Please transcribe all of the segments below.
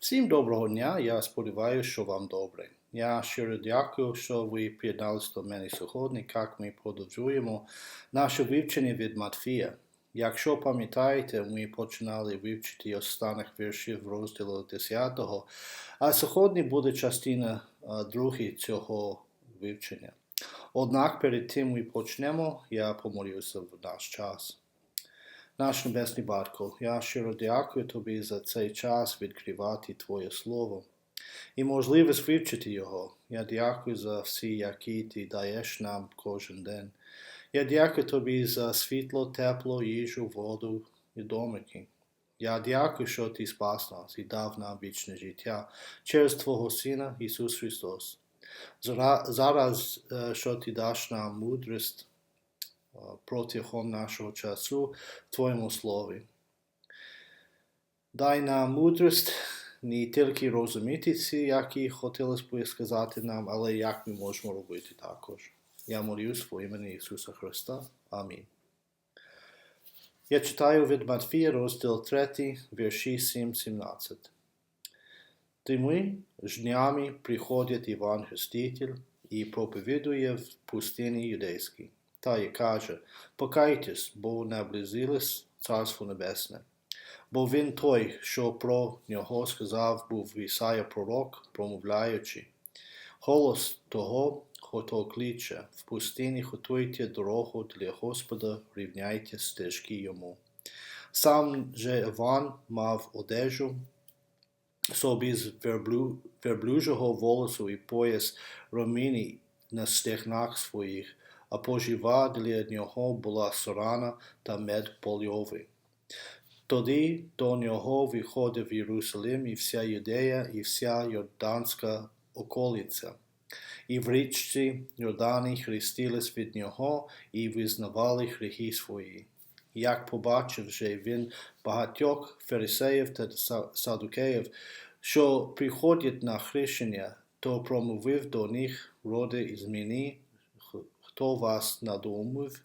Всім доброго дня, я сподіваюся, що вам добре. Я щиро дякую, що ви приєдналися до мене сьогодні, як ми продовжуємо наше вивчення від Матфія. Якщо пам'ятаєте, ми починали вивчити останніх віршів розділу 10, а сьогодні буде частина друга цього вивчення. Однак перед тим ми почнемо, я помолюся в наш час. Наш Небесний Батько, я щиро дякую Тобі за цей час відкривати Твоє Слово і можливість вивчити його. Я дякую за всі, які Ти даєш нам кожен день. Я дякую Тобі за світло, тепло, їжу, воду і домики. Я дякую, що Ти спас нас і дав нам вічне життя через Твого Сина Ісус Христос. Зараз, що Ти даш нам мудрість, протягом нашого часу в Твоєму слові. Дай нам мудрість не тільки розуміти ці, які хотілося б сказати нам, але як ми можемо робити також. Я молюсь в імені Ісуса Христа. Амінь. Я читаю від Матфія, розділ 3, вірші 7-17. Тими ж днями приходить Іван Хреститель і проповідує в пустині юдейській та й каже Покайтесь, бо наблизилось Царство Небесне. Бо він той, що про нього сказав, був Ісая пророк, промовляючи. Голос того, хто кличе, в пустині готуйте дорогу для Господа, рівняйте стежки йому. Сам же Іван мав одежу, собі з верблю, верблюжого волосу і пояс роміні на стегнах своїх, а пожива для нього була сорана та мед польовий. Тоді до нього виходив Єрусалим і вся Юдея, і вся Йорданська околиця. І в річці Йордані хрестились від нього і визнавали гріхи свої. Як побачив же він багатьох фарисеїв та садукеїв, що приходять на хрещення, то промовив до них роди із мені хто вас надумав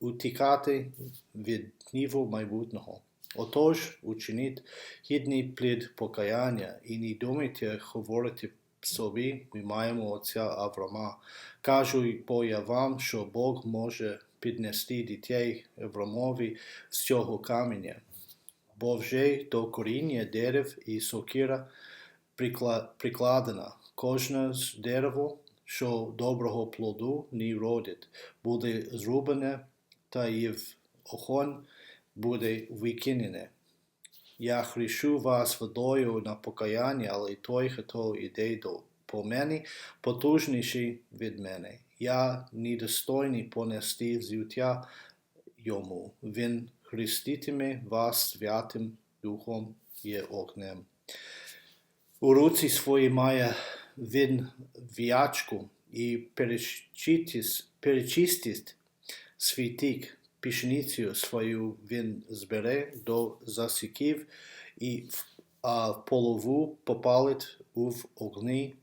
утікати від гніву майбутнього. Отож, учиніть гідний плід покаяння і не думайте говорити собі, ми маємо отця Авраама. Кажу бо я вам, що Бог може піднести дітей Аврамові з цього каменя. Бо вже до коріння дерев і сокира прикладена. Кожне з дерево що доброго плоду не родить, буде зрубане, та і в огонь буде викинене. Я хрещу вас водою на покаяння, але той, хто йде до по мене, потужніший від мене. Я недостойний понести взуття йому. Він хреститиме вас святим Духом і огнем. У руці своїй має він в'ячку і перечистить світик, пішницю свою він збере до засіків і а в полову попалить у огні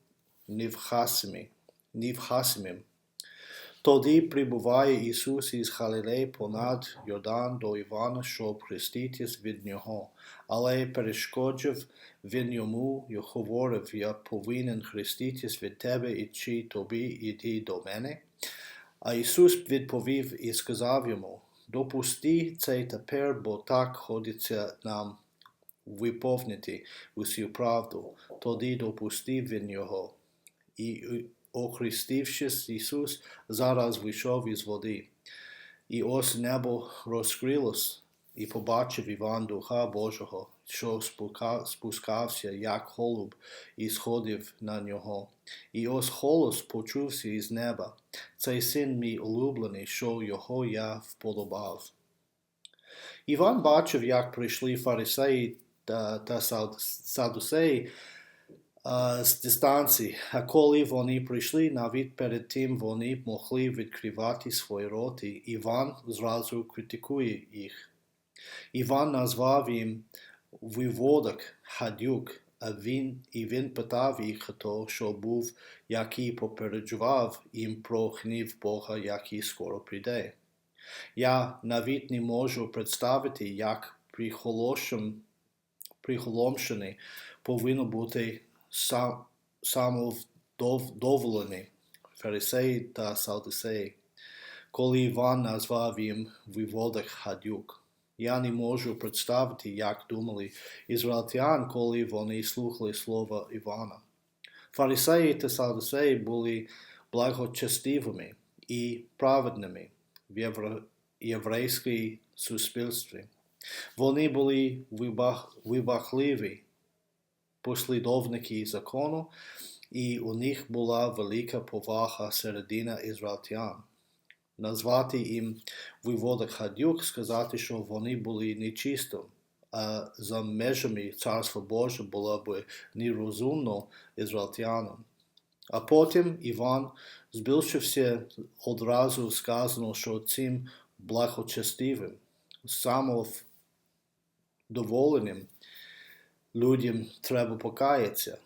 невхасимим. Тоді прибуває Ісус із Галилеї понад Йордан до Івана, щоб хреститись від нього, але перешкоджив він йому і говорив, я повинен хреститись від тебе і чи тобі іти до мене. А Ісус відповів і сказав йому, допусти це тепер, бо так ходиться нам виповнити усю правду. Тоді допустив він його. І охрестившись, Ісус зараз вийшов із води. І ось небо розкрилось, і побачив Іван Духа Божого, що спускався, як голуб, і сходив на нього. І ось голос почувся із неба. Цей син мій улюблений, що його я вподобав. Іван бачив, як прийшли фарисеї та садусеї, з дистанції, а коли вони прийшли, навіть перед тим вони могли відкривати свої роти, Іван зразу критикує їх. Іван назвав їм виводок, гадюк, а він, і він питав їх, хто що був, який попереджував їм про гнів Бога, який скоро прийде. Я навіть не можу представити, як приголомшений, повинен бути сам, самовдоволений, фарисеї та саддусеї. Коли Іван назвав їм виводок гадюк. Я не можу представити, як думали ізраїльтян, коли вони слухали слова Івана. Фарисеї та садусеї були благочестивими і праведними в єврейській суспільстві. Вони були вибахливі послідовники закону, і у них була велика повага середина ізраїльтян. Назвати їм виводок гадюк, сказати, що вони були нечисто, а за межами Царства Божого було б нерозумно ізраїльтянам. А потім Іван збільшився одразу сказано, що цим благочестивим, самовдоволеним людям треба покаятися.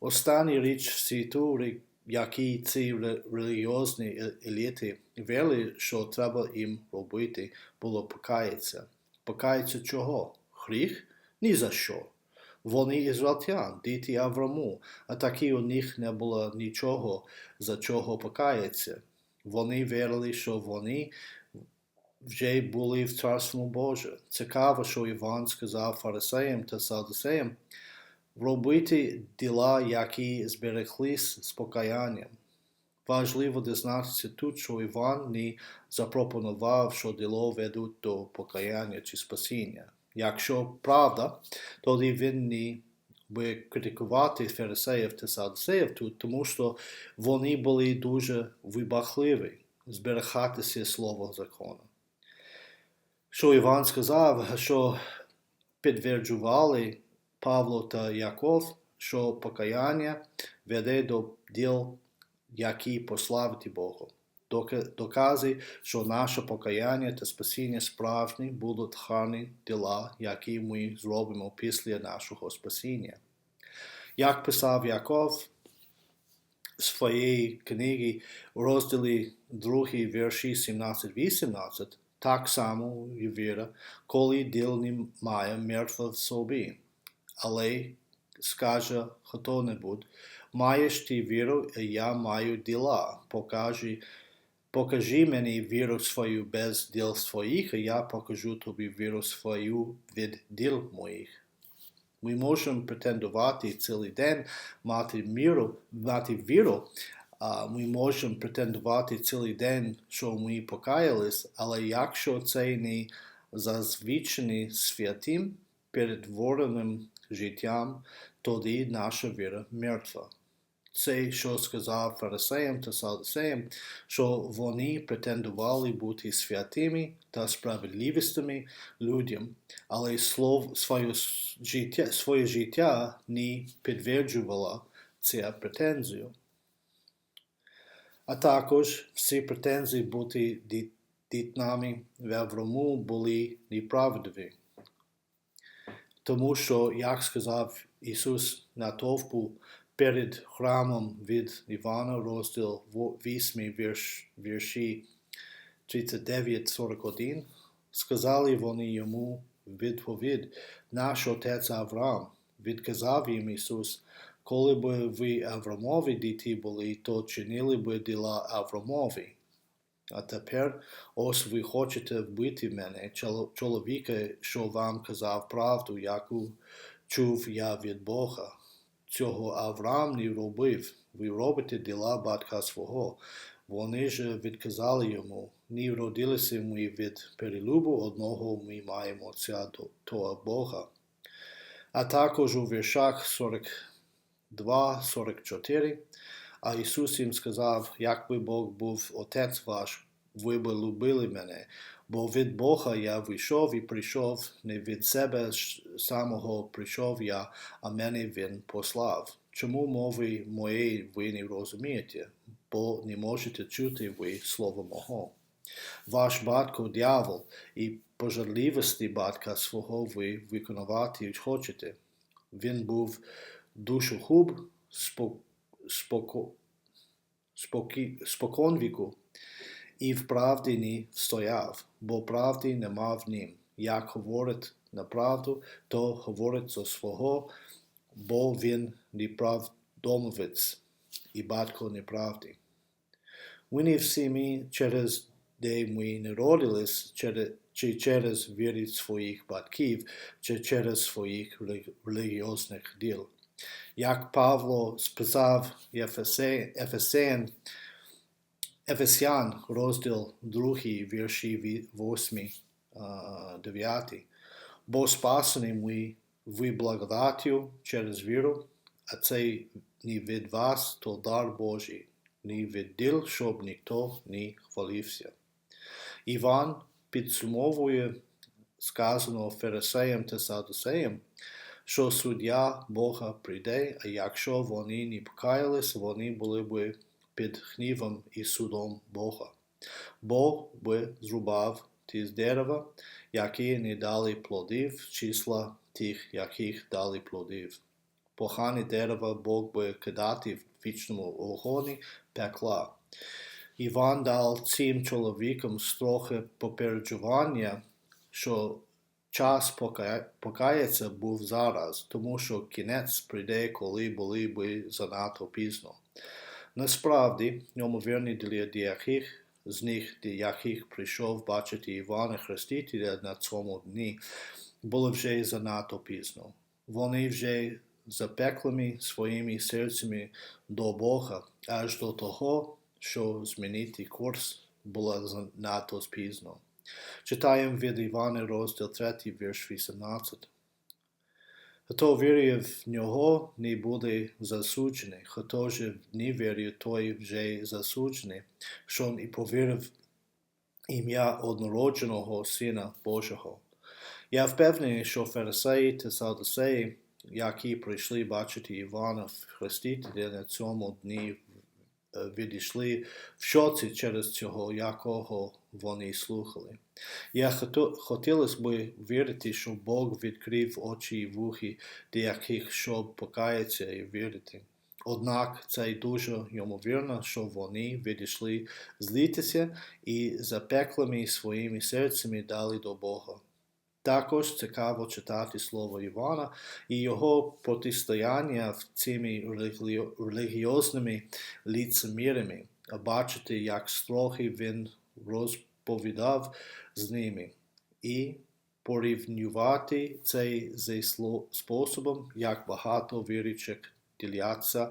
Остання річ світу, які ці релігіозні еліти вели, що треба їм робити, було покаятися. Покаятися чого? Гріх? Ні за що. Вони ізраїльтян, діти Авраму, а таки у них не було нічого, за чого покаятися. Вони вірили, що вони вже були в Царстві Боже. Цікаво, що Іван сказав фарисеям та садусеям, робити діла, які збереглись з покаянням. Важливо дізнатися тут, що Іван не запропонував, що діло ведуть до покаяння чи спасіння. Якщо правда, тоді він не би критикувати фарисеїв та садусеїв тут, тому що вони були дуже вибахливі зберігатися слово закону. Що Іван сказав, що підтверджували Павло та Яков, що покаяння веде до діл, які пославити Богу. Докази, що наше покаяння та спасіння справжні будуть гарні діла, які ми зробимо після нашого спасіння. Як писав Яков в своєї книги у розділі 2 вірші 17-18, так само і віра, коли діл не має мертва в собі але скаже хто-небудь, маєш ти віру, і я маю діла. Покажи, покажи мені віру свою без діл своїх, і я покажу тобі віру свою від діл моїх. Ми можемо претендувати цілий день мати міру, мати віру, а ми можемо претендувати цілий день, що ми покаялись, але якщо це не зазвичайний святим перетвореним життям, тоді наша віра мертва. Це, що сказав фарисеям та садусеям, що вони претендували бути святими та справедливістими людям, але слов, своє життя, своє життя не підтверджувало цю претензію. А також всі претензії бути дітнами в Аврому були неправдиві. Тому що, як сказав Ісус натовпу перед храмом від Івана, розділ 8, вірш, вірші 39-41, сказали вони йому відповідь, наш отець Авраам, відказав їм Ісус, коли б ви Аврамові діти були, то чинили б діла Аврамові. А тепер ось ви хочете вбити мене, чоловіка, що вам казав правду, яку чув я від Бога. Цього Авраам не робив. Ви робите діла батька свого. Вони ж відказали йому, не родилися ми від перелюбу одного ми маємо ця того Бога. А також у віршах 42-44 а Ісус їм сказав, якби Бог був Отець ваш, ви б любили мене, бо від Бога я вийшов і прийшов, не від себе самого прийшов я, а мене Він послав. Чому мови моєї ви не розумієте, бо не можете чути ви слово мого? Ваш батько дьявол, і пожадливості батька свого ви виконувати хочете. Він був душохуб, спок споко, споконвіку, і в правді не стояв, бо правди нема в нім, як говорить на правду, то говорить за свого, бо він неправдомовець і батько неправди. Ми не всі ми через де ми народились, чи через віру своїх батьків, чи через своїх релігіозних діл. Як Павло сказав Ефесен, Ефесян, розділ 2, вірші 8, 9. Бо спасені ми ви благодаттю через віру, а це не від вас, то дар Божий, не від діл, щоб ніхто не хвалився. Іван підсумовує сказано фарисеям та садусеям, що суддя Бога прийде, а якщо вони не покаялись, вони були б під гнівом і судом Бога. Бог би зрубав ті з дерева, які не дали плодів, числа тих, яких дали плодів. Погані дерева Бог би кидати в вічному огоні пекла. Іван дав цим чоловікам трохи попереджування, що час покається був зараз, тому що кінець прийде, коли були би занадто пізно. Насправді, ймовірно, для деяких з них, яких прийшов бачити Івана Хрестителя на цьому дні, було вже занадто пізно. Вони вже запеклими своїми серцями до Бога аж до того, що змінити курс було занадто пізно. Читаємо від Івана розділ 3, вірш 18. Хто вірує в нього, не буде засуджений, хто ж не вірує, той вже засуджений, що і повірив ім'я однородженого Сина Божого. Я впевнений, що фарисеї та садусеї, які прийшли бачити Івана в Хрестителя на цьому дні відійшли в шоці через цього, якого вони слухали. Я хотілося б вірити, що Бог відкрив очі і вухи деяких, щоб покаятися і вірити. Однак це дуже ймовірно, що вони відійшли злітися і запеклими своїми серцями дали до Бога. Також цікаво читати слово Івана і його протистояння в цими релігіозними лицемірами, а бачити, як строхи він розповідав з ними, і порівнювати цей зі способом, як багато віруючих діляться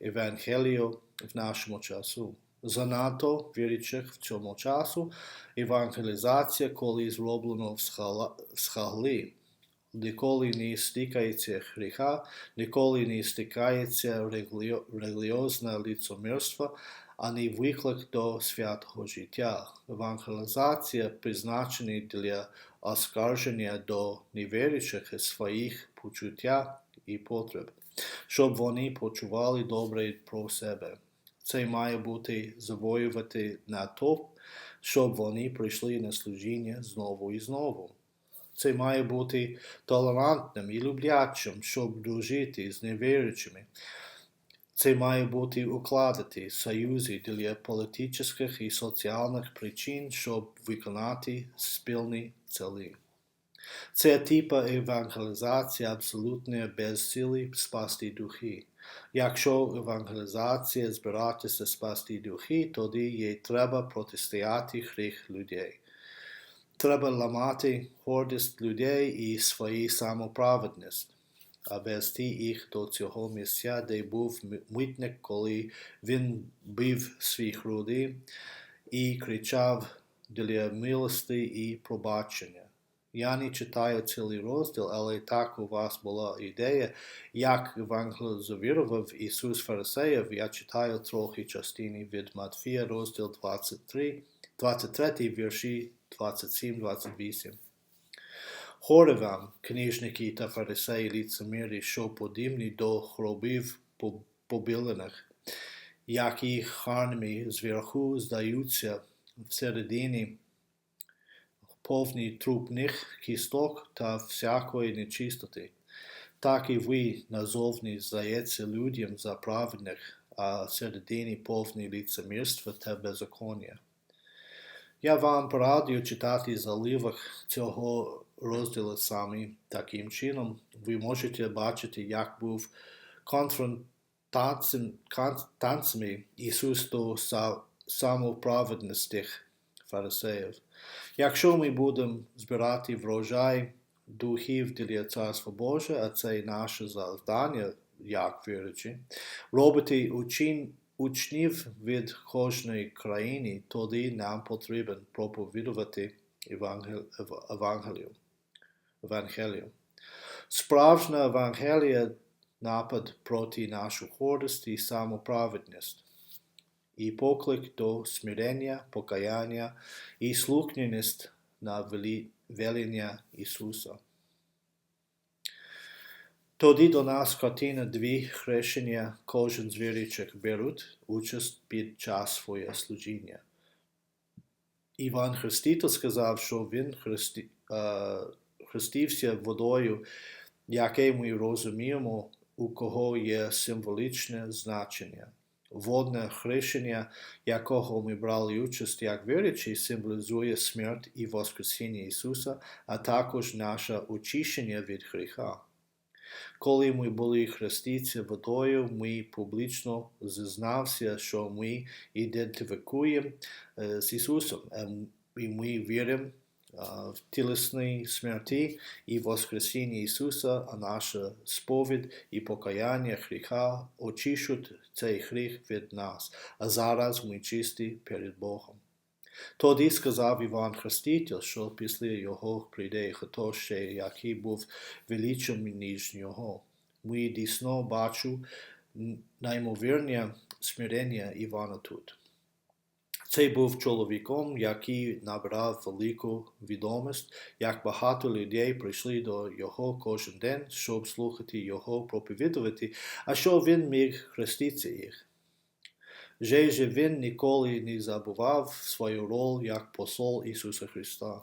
Евангелію в нашому часу занадто віруючих в цьому часу евангелізація, коли зроблено в схагли, ніколи не стикається гріха, ніколи не стикається релігіозне лицемірство, а не виклик до святого життя. Евангелізація призначена для оскарження до невіруючих своїх почуття і потреб, щоб вони почували добре про себе. Це має бути завоювати на то, щоб вони прийшли на служіння знову і знову. Це має бути толерантним і люблячим, щоб дружити з невіруючими. Це має бути укладати союзи для політичних і соціальних причин, щоб виконати спільні цілі. Це типа евангелізація абсолютно без сили спасти духи. Якщо евангелізація збиратися спасти духи, тоді їй треба протистояти гріх людей. Треба ламати гордість людей і свою самоправедність, а вести їх до цього місця, де був митник, коли він бив свій груди і кричав для милості і пробачення. Я не читаю цілий розділ, але так у вас була ідея, як евангелізував Ісус Фарисеїв, я читаю трохи частини від Матфія, розділ 23, 23 вірші 27-28. Горе вам, книжники та фарисеї ліцемірі, що подібні до хробів побілених, які гарними зверху здаються всередині повні трупних кісток та всякої нечистоти. Так і ви назовні здається людям за праведних, а середині повні лицемірства та беззаконня. Я вам порадую читати заливах цього розділи самі таким чином. Ви можете бачити, як був конфронтаціями Ісус до самоправедностих фарисеїв. Якщо ми будемо збирати врожай духів для Царства Боже, а це наше завдання, як віручі, робити учин, учнів від кожної країни, тоді нам потрібен проповідувати Евангелію. Евангелію. Справжня Евангелія напад проти нашу гордість і самоправедність і поклик до смирення, покаяння і слухняність на веління Ісуса. Тоді до нас картина дві хрещення кожен з віруючих беруть участь під час своє служіння. Іван Хреститель сказав, що він хрести, е, хрестився водою, яке ми розуміємо, у кого є символічне значення. Водне хрещення, якого ми брали участь як вірячі, символізує смерть і Воскресіння Ісуса, а також наше очищення від гріха. Коли ми були хрестиці водою, ми публічно зізнався, що ми ідентифікуємо з Ісусом, і ми віримо в тілесній смерті і Воскресіння Ісуса, а наша сповідь і покаяння гріха очищуть цей гріх від нас, а зараз ми чисті перед Богом. Тоді сказав Іван Хреститель, що після його прийде хто ще, який був величим, ніж нього. Ми дійсно бачу наймовірне смирення Івана тут. Цей був чоловіком, який набрав велику відомість, як багато людей прийшли до його кожен день, щоб слухати його проповідувати, а що він міг хреститися їх. Же він ніколи не забував свою роль як посол Ісуса Христа.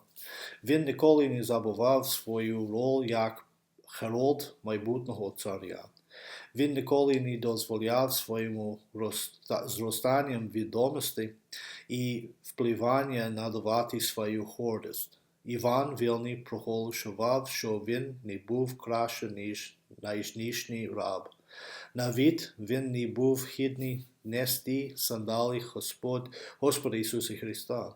Він ніколи не забував свою роль як Херод майбутнього царя. Він ніколи не дозволяв своєму зростанням відомості і впливання надавати свою гордість. Іван вільний проголошував, що він не був краще, ніж найжнішній раб. Навіть він не був хідний нести сандали Господь, Господа Ісуса Христа.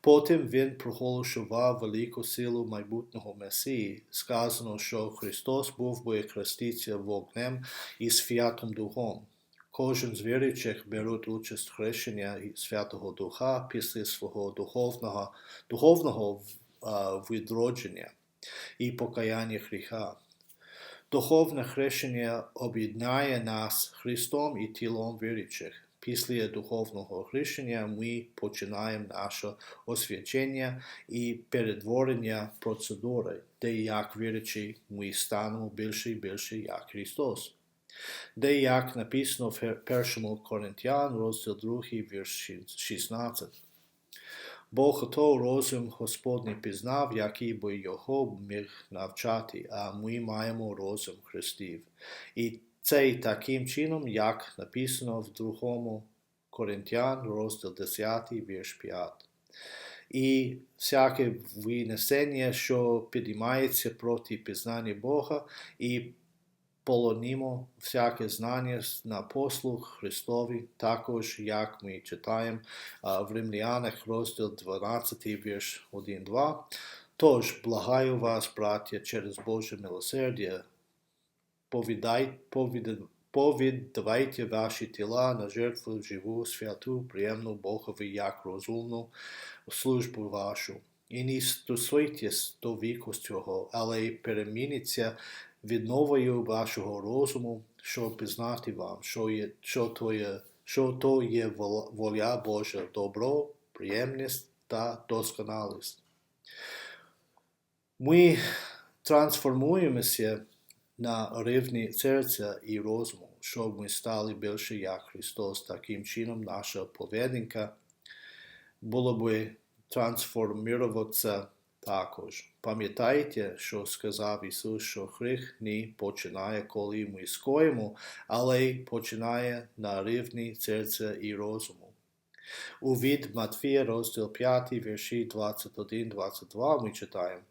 Потім він проголошував велику силу майбутнього Месії. Сказано, що Христос був би хреститься вогнем і Святим Духом. Кожен з віруючих беруть участь хрещення Святого Духа після свого духовного, духовного відродження і покаяння гріха. Духовне хрещення об'єднає нас Христом і тілом віруючих. Після духовного хрещення ми починаємо наше освячення і перетворення процедури, де як вірячи, ми станемо більше і більше як Христос. Де як написано в 1 Коринтян, розділ 2, вірш 16. Бо хто розум Господній пізнав, який би його міг навчати, а ми маємо розум Христів. І це таким чином, як написано в 2 Коринтян, розділ 10, вірш 5. І всяке винесення, що підіймається проти пізнання Бога, і полонімо всяке знання на послуг Христові, також, як ми читаємо в Римлянах, розділ 12, вірш 1-2. Тож, благаю вас, браття, через Боже милосердя, повідай, повідай, повіддавайте ваші тіла на жертву живу, святу, приємну Богові, як розумну службу вашу. І не стосуйтесь до віку цього, але перемініться відновою вашого розуму, щоб пізнати вам, що, є, що, то є, що то є воля Божа, добро, приємність та досконалість. Ми трансформуємося на рівні серця і розуму, щоб ми стали більше як Христос. Таким чином, наша поведінка було би трансформуватися також. Пам'ятайте, що сказав Ісус, що гріх не починає, коли ми скоїмо, але починає на рівні серця і розуму. У від Матфія, розділ 5, вірші 21-22 ми читаємо.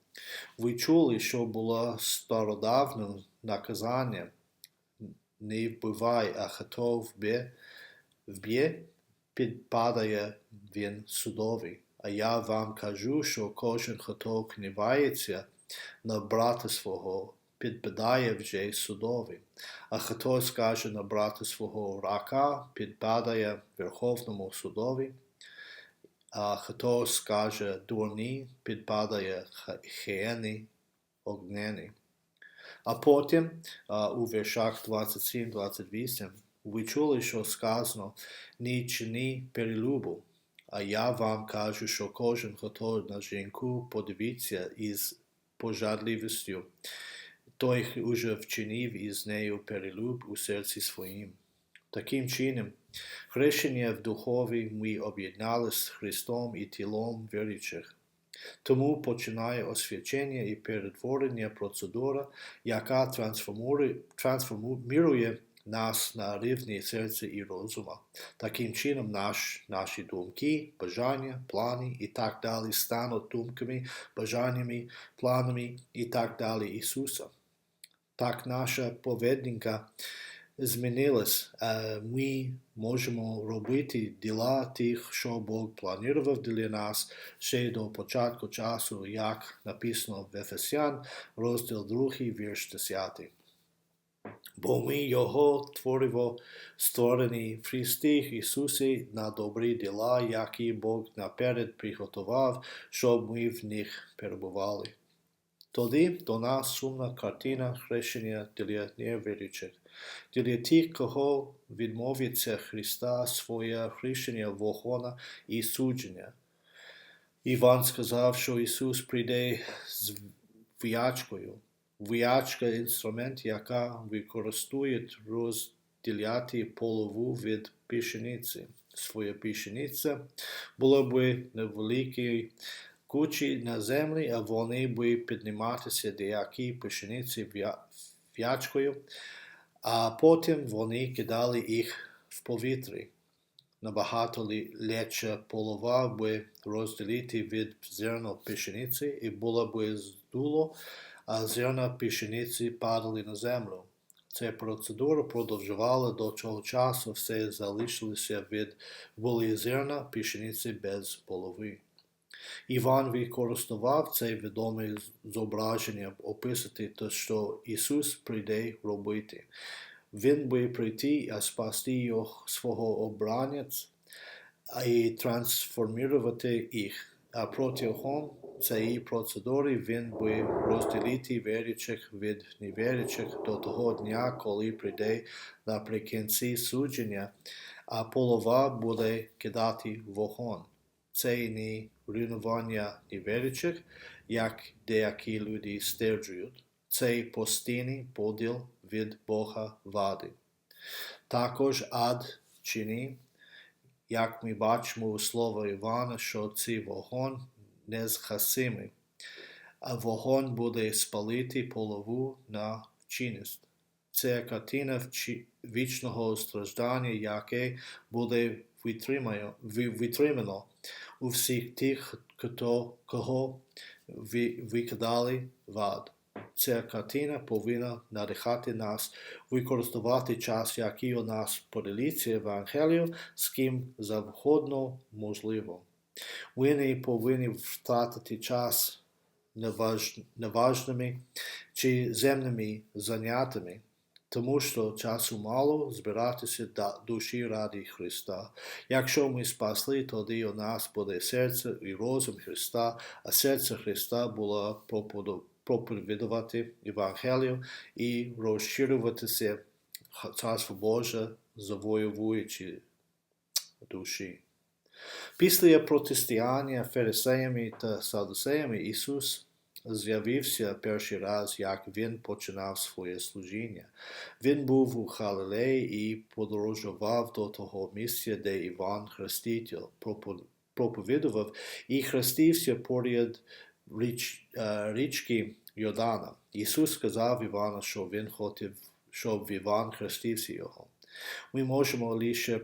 Ви чули, що було стародавним наказання не вбивай, а хто вб'є, вб'є, підпадає він судовий. А я вам кажу, що кожен, хто гнівається на брата свого, підпадає вже судовий. А хто скаже на брата свого рака, підпадає Верховному судові. А хто скаже дурні, підпадає хієни огнені. А потім у віршах 27-28 ви чули, що сказано не чини перелюбу. А я вам кажу, що кожен, хто на жінку подивиться із пожадливістю, той уже вчинив із нею перелюб у серці своїм. Таким чином, хрещення в духові ми об'єднали з Христом і тілом віруючих. Тому починає освячення і перетворення процедура, яка трансформує нас на рівні серця і розума. Таким чином, наш, наші думки, бажання, плани і так далі стануть думками, бажаннями, планами і так далі Ісуса. Так наша поведінка змінилась. Ми можемо робити діла тих, що Бог планував для нас ще до початку часу, як написано в Ефесян, розділ 2, вірш 10. Бо ми Його твориво створені в Христі Ісусі на добрі діла, які Бог наперед приготував, щоб ми в них перебували. Тоді до нас сумна картина хрещення для невіруючих. Для тих, кого відмовиться Христа своє хрещення вогона і судження. Іван сказав, що Ісус прийде з в'ячкою. В'ячка – інструмент, яка використовує розділяти полову від пшениці. Своя пшениця була б невеликий кучі на землі, а вони би підніматися деякі пшениці в'ячкою, а потім вони кидали їх в повітрі. Набагато легше полова би розділити від зерна пшениці і було би здуло, а зерна пшениці падали на землю. Ця процедура продовжувала до цього часу, все залишилося від були зерна пшениці без полови. Іван використовував це відоме зображення описати те, що Ісус прийде робити. Він би прийти, а спасти його свого обранець і трансформувати їх. А протягом цієї процедури він би розділити віруючих від невіруючих до того дня, коли прийде наприкінці судження, а полова буде кидати вогонь. Це не руйнування невіруючих, як деякі люди стверджують. Це постійний поділ від Бога влади. Також ад чини, як ми бачимо у слово Івана, що цей вогонь незгасимий, а вогонь буде спалити полову на вчинність. Це картина вічного страждання, яке буде витримано у всіх тих, хто, кого викидали в ад. Ця картина повинна надихати нас використовувати час, який у нас поділиться Евангелію, з ким завгодно можливо. Ви не повинні втратити час неважними чи земними заняттями тому що часу мало збиратися до душі ради Христа. Якщо ми спасли, тоді у нас буде серце і розум Христа, а серце Христа було проповідувати Євангелію і розширюватися Царство Боже, завоюючи душі. Після протистояння фарисеями та садусеями Ісус з'явився перший раз, як він починав своє служіння. Він був у Халилеї і подорожував до того місця, де Іван Хреститель проповідував і хрестився поряд річ, річки Йордана. Ісус сказав Івану, що він хотів, щоб Іван хрестився його. Ми можемо лише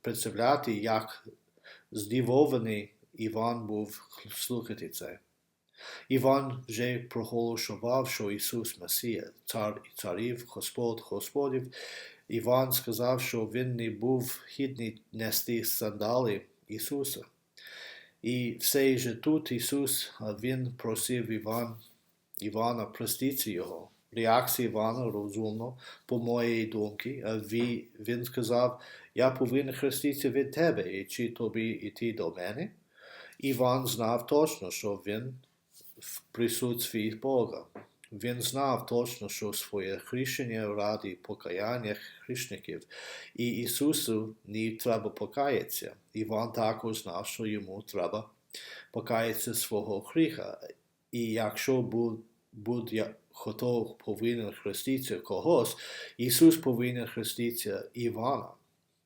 представляти, як здивований Іван був слухати це. Іван вже проголошував, що Ісус Месія, цар і царів, Господь Господів. Іван сказав, що він не був гідний нести сандали Ісуса. І все же тут Ісус, Він просив Іван, Івана простити його. Реакція Івана розумно, по моїй думці, він сказав, я повинен хреститися від тебе, і чи тобі йти до мене? Іван знав точно, що він в присутстві Бога. Він знав точно, що своє хрещення ради покаяння хрещників, і Ісусу не треба покаятися. Іван також знав, що йому треба покаятися свого гріха. І якщо будь хто повинен хреститися когось, Ісус повинен хреститися Івана.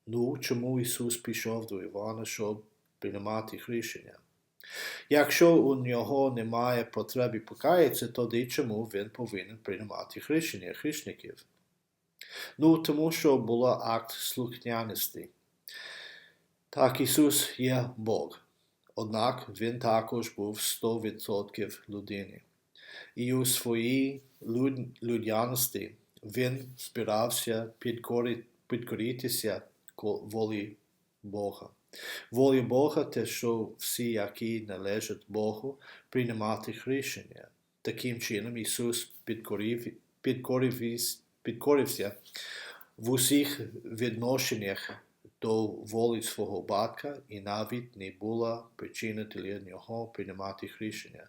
Ну, чому Ісус пішов до Івана, щоб приймати хрещення? Якщо у нього немає потреби покаятися, тоді чому він повинен приймати хрещення хрещників? Ну, тому що була акт слухняності. Так Ісус є Бог. Однак Він також був 100% людини. І у своїй люд... людяності Він збирався підкоритися волі Бога. Воля Бога те, що всі, які належать Богу, приймати рішення. Таким чином Ісус підкорив, підкорив, підкорився в усіх відношеннях до волі свого батька і навіть не була причина для нього приймати рішення.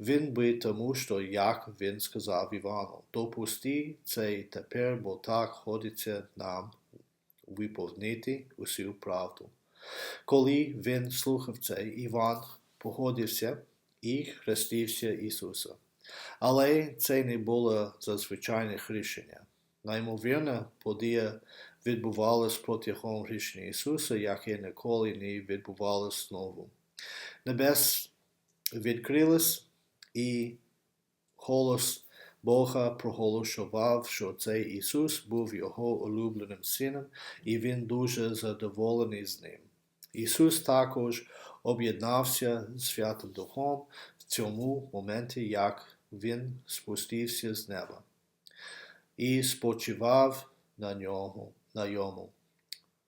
Він би тому, що, як він сказав Івану, допусти це і тепер, бо так ходиться нам виповнити усю правду. Коли він слухав це, Іван погодився і хрестився Ісуса. Але це не було зазвичайне рішення. Наймовірно, подія відбувалась протягом рішення Ісуса, яке ніколи не відбувалось знову. Небес відкрилось і голос Бога проголошував, що цей Ісус був Його улюбленим сином, і Він дуже задоволений з ним. Ісус також об'єднався з Святим Духом в цьому моменті, як Він спустився з неба і спочивав на нього, на йому.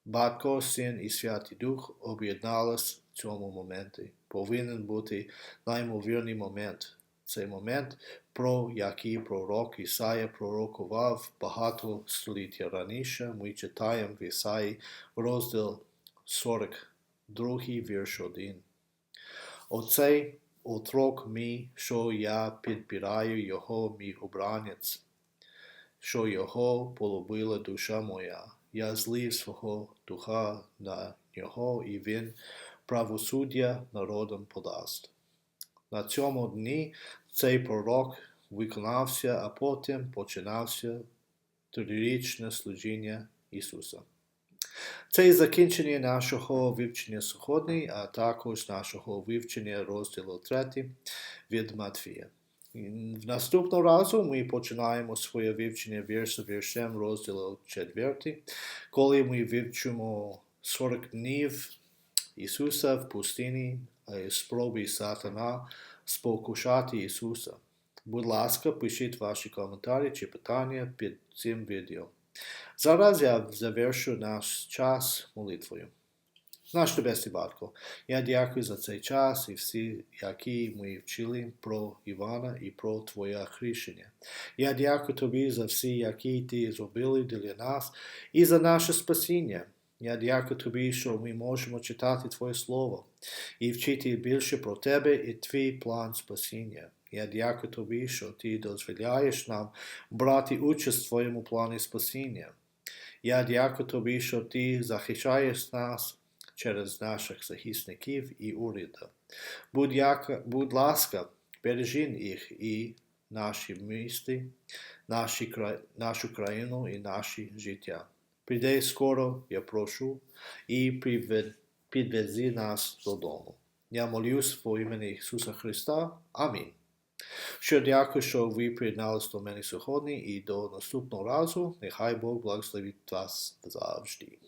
Батько, Син і Святий Дух об'єднались в цьому моменті. Повинен бути наймовірний момент. Цей момент, про який пророк Ісая пророкував багато століття раніше, ми читаємо в Ісаї розділ 40 другий вірш один. Оцей отрок мій, що я підбираю його мій обранець, що його полюбила душа моя. Я злив свого духа на нього, і він правосуддя народом подасть. На цьому дні цей пророк виконався, а потім починався трирічне служіння Ісуса. Це і закінчення нашого вивчення сьогодні, а також нашого вивчення розділу 3 від Матфія. В наступного разу ми починаємо своє вивчення вірша віршем розділу 4, коли ми вивчимо 40 днів Ісуса в пустині, спроби сатана спокушати Ісуса. Будь ласка, пишіть ваші коментарі чи питання під цим відео. Зараз я завершу наш час молитвою. Наш Небесний Батько, я дякую за цей час і всі, які ми вчили про Івана і про Твоє хрещення. Я дякую Тобі за всі, які Ти зробили для нас і за наше спасіння. Я дякую Тобі, що ми можемо читати Твоє Слово і вчити більше про Тебе і Твій план спасіння. Я дякую Тобі, що Ти дозволяєш нам брати участь в Твоєму плані спасіння. Я дякую Тобі, що Ти захищаєш нас через наших захисників і уряду. Будь, яка, будь ласка, бережи їх і наші місті, наші, нашу країну і наші життя. Прийди скоро, я прошу, і підвези нас додому. Я молюсь во імені Ісуса Христа. Амінь. Що дякую, що ви приєдналися до мене сьогодні і до наступного разу. Нехай Бог благословить вас завжди.